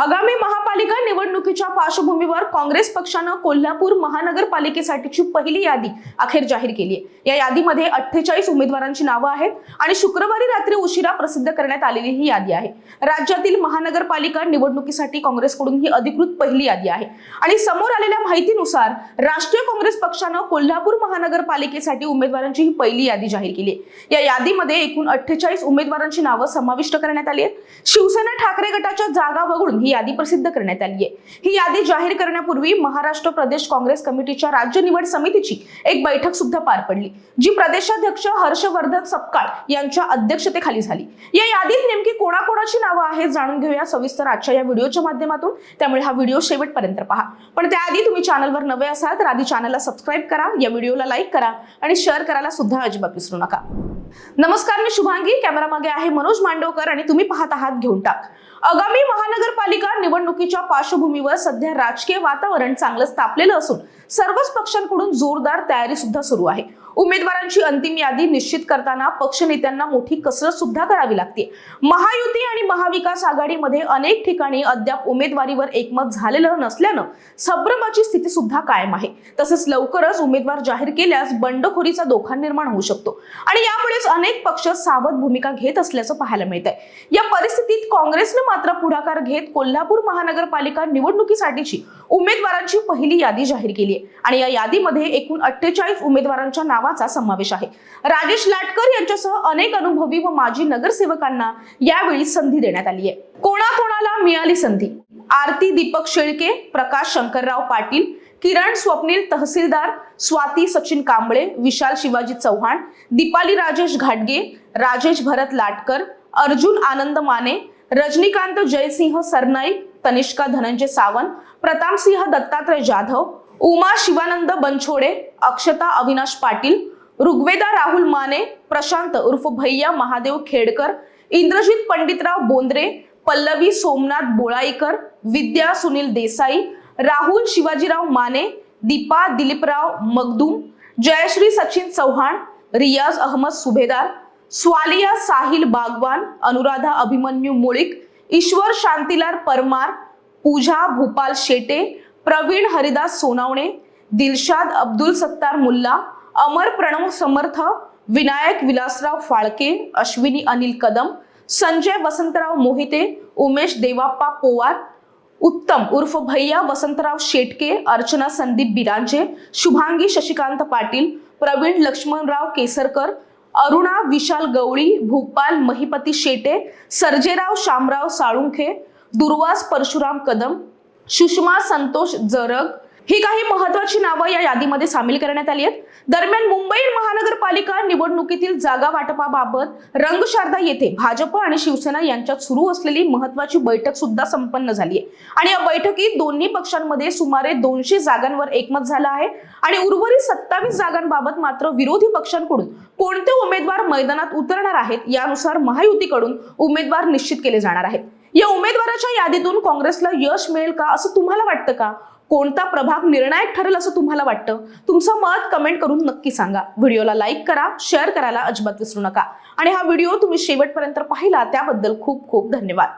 आगामी महापालिका निवडणुकीच्या पार्श्वभूमीवर काँग्रेस पक्षानं कोल्हापूर महानगरपालिकेसाठीची पहिली यादी अखेर जाहीर केली आहे. या यादीमध्ये अठ्ठेचाळीस उमेदवारांची नावं आहेत आणि शुक्रवारी रात्री उशिरा प्रसिद्ध करण्यात आलेली ही यादी आहे. राज्यातील महानगरपालिका निवडणुकीसाठी काँग्रेसकडून ही अधिकृत पहिली यादी आहे. आणि समोर आलेल्या माहितीनुसार राष्ट्रीय काँग्रेस पक्षानं कोल्हापूर महानगरपालिकेसाठी उमेदवारांची ही पहिली यादी जाहीर केली आहे. या यादीमध्ये एकूण अठ्ठेचाळीस उमेदवारांची नावं समाविष्ट करण्यात आली आहेत. शिवसेना ठाकरे गटाच्या जागा वगळून ही यादी प्रसिद्ध करण्यात आली आहे ही यादी जाहीर करण्यापूर्वी महाराष्ट्र प्रदेश काँग्रेस कमिटीच्या राज्य निवड समितीची एक बैठक सुद्धा पार पडली जी प्रदेशाध्यक्ष हर्षवर्धन सपकाळ यांच्या अध्यक्षतेखाली झाली. या यादीत नेमकी कोणाकोणाची नावं आहेत जाणून घेऊया सविस्तर आजच्या या व्हिडिओच्या माध्यमातून. त्यामुळे हा व्हिडिओ शेवटपर्यंत पहा. पण त्याआधी तुम्ही चॅनलवर नवे असाल तर आधी चॅनलला सबस्क्राईब करा या व्हिडिओला लाईक करा आणि शेअर करायला सुद्धा अजिबात विसरू नका. नमस्कार मी शुभांगी. कॅमेरा मागे आहे मनोज मांडवकर आणि तुम्ही पाहत आहात घेऊन टाक. आगामी महानगरपालिका निवडणुकीच्या पार्श्वभूमीवर सध्या राजकीय वातावरण चांगलंच तापलेलं असून सर्वच पक्षांकडून जोरदार तयारी सुद्धा सुरू आहे. उमेदवारांची अंतिम यादी निश्चित करताना पक्ष नेत्यांना मोठी कसरत सुद्धा करावी लागते. महायुती आणि महाविकास आघाडीमध्ये अनेक ठिकाणी अद्याप उमेदवारीवर एकमत झालेलं नसल्यानं संभ्रमाची स्थिती सुद्धा कायम आहे. तसेच लवकरच उमेदवार जाहीर केल्यास बंडखोरीचा धोका निर्माण होऊ शकतो. आणि यामुळेच अनेक पक्ष सावध भूमिका घेत असल्याचं पाहायला मिळत आहे या परिस्थितीत काँग्रेसनं मात्र पुढाकार घेत कोल्हापूर महानगरपालिका निवडणुकीसाठीची उमेदवारांची पहिली यादी जाहीर केली आहे आणि या यादीमध्ये एकूण अठ्ठेचाळीस उमेदवारांच्या नाव नावाचा समावेश आहे. राजेश लाटकर यांच्यासह अनेक अनुभवी व माजी नगरसेवकांना यावेळी संधी देण्यात आली आहे. कोणाकोणाला मिळाली संधी? आरती दीपक शेळके प्रकाश शंकरराव पाटील किरण स्वप्नील तहसीलदार स्वाती सचिन कांबळे विशाल शिवाजी चव्हाण दीपाली राजेश घाटगे राजेश भरत लाटकर अर्जुन आनंद माने रजनीकांत जयसिंह सरनाईक तनिष्का धनंजय सावंत प्रतापसिंह दत्तात्रय जाधव उमा शिवानंद बनछोडे अक्षता अविनाश पाटील ऋग्वेदा राहुल माने प्रशांत उर्फ भैया महादेव खेडकर इंद्रजित पंडितराव बोंद्रे पल्लवी सोमनाथ बोळाईकर विद्या सुनील देसाई राहुल शिवाजीराव माने दीपा दिलीपराव मगदूम जयश्री सचिन चव्हाण रियाज अहमद सुभेदार स्वालिया साहिल बागवान अनुराधा अभिमन्यू मुळीक ईश्वर शांतीलाल परमार पूजा भूपाल शेटे प्रवीण हरिदास सोनावणे दिलशाद अब्दुल सत्तार मुल्ला अमर प्रणव समर्थ विनायक विलासराव फाळके अश्विनी अनिल कदम संजय वसंतराव मोहिते उमेश देवाप्पा पोवार उत्तम उर्फ भैया वसंतराव शेटके अर्चना संदीप बिरांजे शुभांगी शशिकांत पाटील प्रवीण लक्ष्मणराव केसरकर अरुणा विशाल गवळी भूपाल महिपती शेटे सर्जेराव शामराव साळुंखे दुर्वास परशुराम कदम सुषमा संतोष जरग ही काही महत्वाची नावं या यादीमध्ये सामील करण्यात आली आहेत. दरम्यान मुंबई महानगरपालिका निवडणुकीतील जागा वाटपाबाबत रंगशारदा येथे भाजप आणि शिवसेना यांच्यात सुरू असलेली महत्वाची बैठक सुद्धा संपन्न झाली आहे. आणि या बैठकीत दोन्ही पक्षांमध्ये सुमारे दोनशे जागांवर एकमत झालं आहे. आणि उर्वरित सत्तावीस जागांबाबत मात्र विरोधी पक्षांकडून कोणते उमेदवार मैदानात उतरणार आहेत यानुसार महायुतीकडून उमेदवार निश्चित केले जाणार आहेत. या उमेदवाराच्या यादीतून काँग्रेसला यश मिळेल का असं तुम्हाला वाटतं का? कोणता प्रभाग निर्णायक ठरेल असं तुम्हाला वाटतं? तुमचं मत कमेंट करून नक्की सांगा. व्हिडिओला लाईक करा शेअर करायला अजिबात विसरू नका. आणि हा व्हिडिओ तुम्ही शेवटपर्यंत पाहिला त्याबद्दल खूप खूप धन्यवाद.